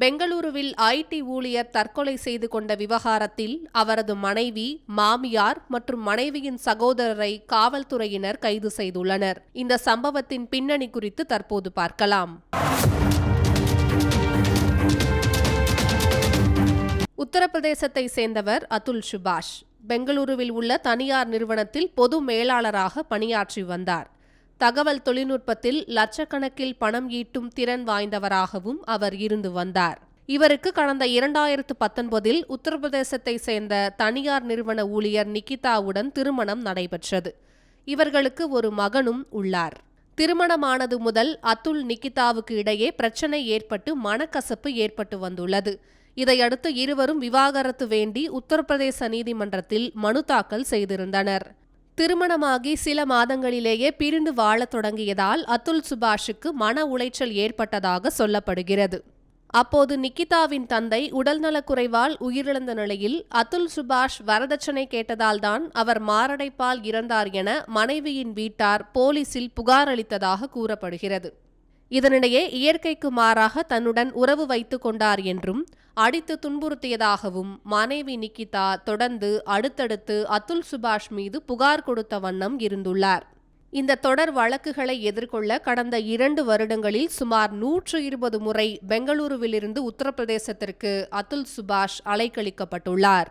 பெங்களூருவில் ஐடி ஊழியர் தற்கொலை செய்து கொண்ட விவகாரத்தில் அவரது மனைவி மாமியார் மற்றும் மனைவியின் சகோதரரை காவல்துறையினர் கைது செய்துள்ளனர். இந்த சம்பவத்தின் பின்னணி குறித்து தற்போது பார்க்கலாம். உத்தரப்பிரதேசத்தை சேர்ந்தவர் அதுல் சுபாஷ். பெங்களூருவில் உள்ள தனியார் நிறுவனத்தில் பொது மேலாளராக பணியாற்றி வந்தார். தகவல் தொழில்நுட்பத்தில் லட்சக்கணக்கில் பணம் ஈட்டும் திறன் வாய்ந்தவராகவும் அவர் இருந்து வந்தார். இவருக்கு கடந்த இரண்டாயிரத்து பத்தொன்பதில் உத்தரப்பிரதேசத்தை சேர்ந்த தனியார் நிறுவன ஊழியர் நிகிதாவுடன் திருமணம் நடைபெற்றது. இவர்களுக்கு ஒரு மகனும் உள்ளார். திருமணமானது முதல் அத்துல் நிகிதாவுக்கு இடையே பிரச்சனை ஏற்பட்டு மனக்கசப்பு ஏற்பட்டு வந்துள்ளது. இதையடுத்து இருவரும் விவாகரத்து வேண்டி உத்தரப்பிரதேச நீதிமன்றத்தில் மனு தாக்கல் செய்திருந்தனர். திருமணமாகி சில மாதங்களிலேயே பிரிந்து வாழத் தொடங்கியதால் அதுல் சுபாஷுக்கு மன உளைச்சல் ஏற்பட்டதாக சொல்லப்படுகிறது. அப்போது நிக்கிதாவின் தந்தை உடல்நலக்குறைவால் உயிரிழந்த நிலையில் அதுல் சுபாஷ் வரதட்சணை கேட்டதால்தான் அவர் மாரடைப்பால் இறந்தார் என மனைவியின் வீட்டார் போலீசில் புகார் அளித்ததாக கூறப்படுகிறது. இதனிடையே இயற்கைக்கு மாறாக தன்னுடன் உறவு வைத்து கொண்டார் என்றும் அடித்து துன்புறுத்தியதாகவும் மனைவி நிக்கிதா தொடர்ந்து அடுத்தடுத்து அதுல் சுபாஷ் மீது புகார் கொடுத்த வண்ணம் இருந்துள்ளார். இந்த தொடர் வழக்குகளை எதிர்கொள்ள கடந்த இரண்டு வருடங்களில் சுமார் நூற்று இருபது முறை பெங்களூருவிலிருந்து உத்தரப்பிரதேசத்திற்கு அதுல் சுபாஷ் அலைக்கழிக்கப்பட்டுள்ளார்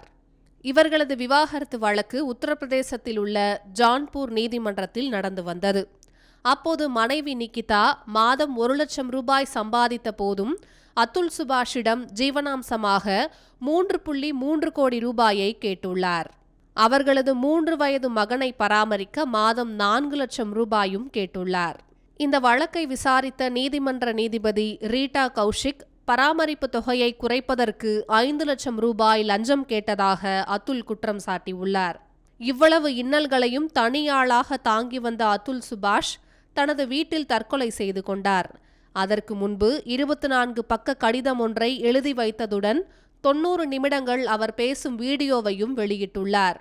இவர்களது விவாகரத்து வழக்கு உத்தரப்பிரதேசத்தில் உள்ள ஜான்பூர் நீதிமன்றத்தில் நடந்து வந்தது. அப்போது மனைவி நிக்கிதா மாதம் ஒரு லட்சம் ரூபாய் சம்பாதித்த போதும் அத்துல் சுபாஷிடம் ஜீவனாம்சமாக மூன்று புள்ளி மூன்று கோடி ரூபாயை கேட்டுள்ளார். அவர்களது மூன்று வயது மகனை பராமரிக்க மாதம் நான்கு லட்சம் ரூபாயும் கேட்டுள்ளார். இந்த வழக்கை விசாரித்த நீதிமன்ற நீதிபதி ரீட்டா கௌஷிக் பராமரிப்பு தொகையை குறைப்பதற்கு ஐந்து லட்சம் ரூபாய் லஞ்சம் கேட்டதாக அத்துல் குற்றம் சாட்டியுள்ளார். இவ்வளவு இன்னல்களையும் தனியாளாக தாங்கி வந்த அத்துல் சுபாஷ் தனது வீட்டில் தற்கொலை செய்து கொண்டார். அதற்கு முன்பு இருபத்தி நான்கு பக்க கடிதம் ஒன்றை எழுதி வைத்ததுடன் தொன்னூறு நிமிடங்கள் அவர் பேசும் வீடியோவையும் வெளியிட்டுள்ளார்.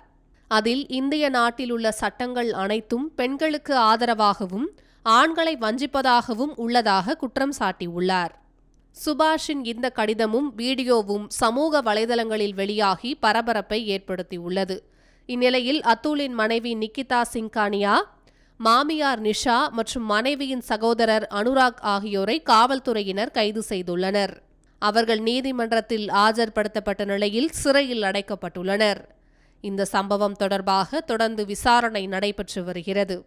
அதில் இந்திய நாட்டில் உள்ள சட்டங்கள் அனைத்தும் பெண்களுக்கு ஆதரவாகவும் ஆண்களை வஞ்சிப்பதாகவும் உள்ளதாக குற்றம் சாட்டியுள்ளார். சுபாஷின் இந்த கடிதமும் வீடியோவும் சமூக வலைதளங்களில் வெளியாகி பரபரப்பை ஏற்படுத்தியுள்ளது. இந்நிலையில் அத்துலின் மனைவி நிக்கிதா சிங்கானியா மாமியார் நிஷா மற்றும் மனைவியின் சகோதரர் அனுராக் ஆகியோரை காவல்துறையினர் கைது செய்துள்ளனர். அவர்கள் நீதிமன்றத்தில் ஆஜர்படுத்தப்பட்ட நிலையில் சிறையில் அடைக்கப்பட்டுள்ளனர். இந்த சம்பவம் தொடர்பாக தொடர்ந்து விசாரணை நடைபெற்று வருகிறது.